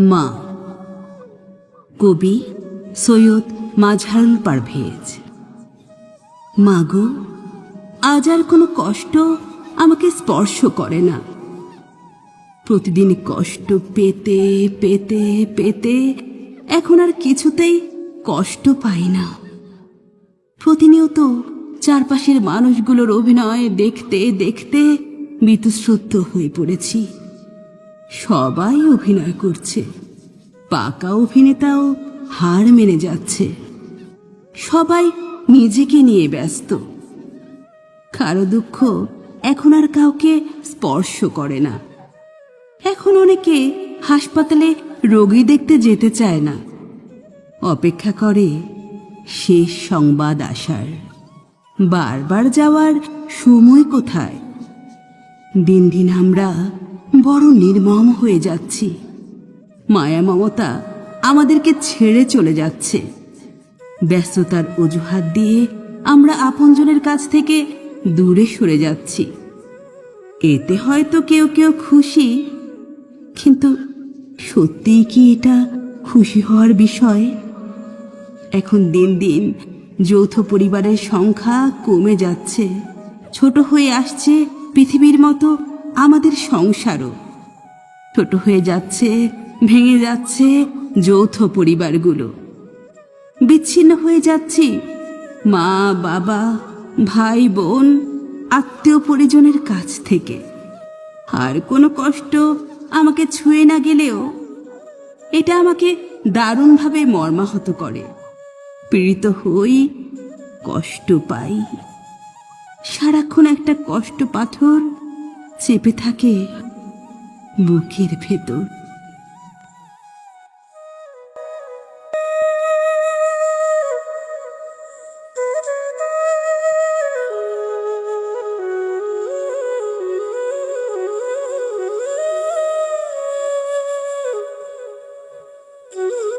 মা। কবি সৈয়দ মাঝহারুল পারভেজ। মাগো আজ আর কোনো কষ্ট আমাকে স্পর্শ করে না। প্রতিদিন কষ্ট পেতে পেতে পেতে এখন আর কিছুতেই কষ্ট পাই না। প্রতিনিয়ত চারপাশের মানুষগুলোর অভিনয় দেখতে দেখতে বিতুশ্রদ্ধ হয়ে পড়েছি। সবাই অভিনয় করছে। পাকা অভিনেতাও হার মেনে যাচ্ছে। সবাই নিজেকে নিয়ে ব্যস্ত। কারও দুঃখ এখন আর কাউকে স্পর্শ করে না। এখন অনেকে হাসপাতালে রোগী দেখতে যেতে চায় না। অপেক্ষা করে শেষ সংবাদ আসার। বারবার যাওয়ার সময় কোথায়? দিন দিন আমরা বড় নির্মম হয়ে যাচ্ছি। মায়া মমতা আমাদেরকে ছেড়ে চলে যাচ্ছে। ব্যস্ততার অজুহাত দিয়ে আমরা আপনজনের কাছ থেকে দূরে সরে যাচ্ছি। এতে হয়তো কেউ কেউ খুশি, কিন্তু সত্যিই কি এটা খুশি হওয়ার বিষয়? এখন দিন দিন যৌথ পরিবারের সংখ্যা কমে যাচ্ছে, ছোট হয়ে আসছে পৃথিবীর মতো আমাদের সংসারও। ছোট হয়ে যাচ্ছে, ভেঙে যাচ্ছে যৌথ পরিবারগুলো। বিচ্ছিন্ন হয়ে যাচ্ছি মা, বাবা, ভাই, বোন, আত্মীয় পরিজনের কাছ থেকে। আর কোনো কষ্ট আমাকে ছুঁয়ে না গেলেও এটা আমাকে দারুণভাবে মর্মাহত করে। পীড়িত হই, কষ্ট পাই। সারাক্ষণ একটা কষ্ট পাথর চেপে থাকে মুখের ভেতর Mm-hmm.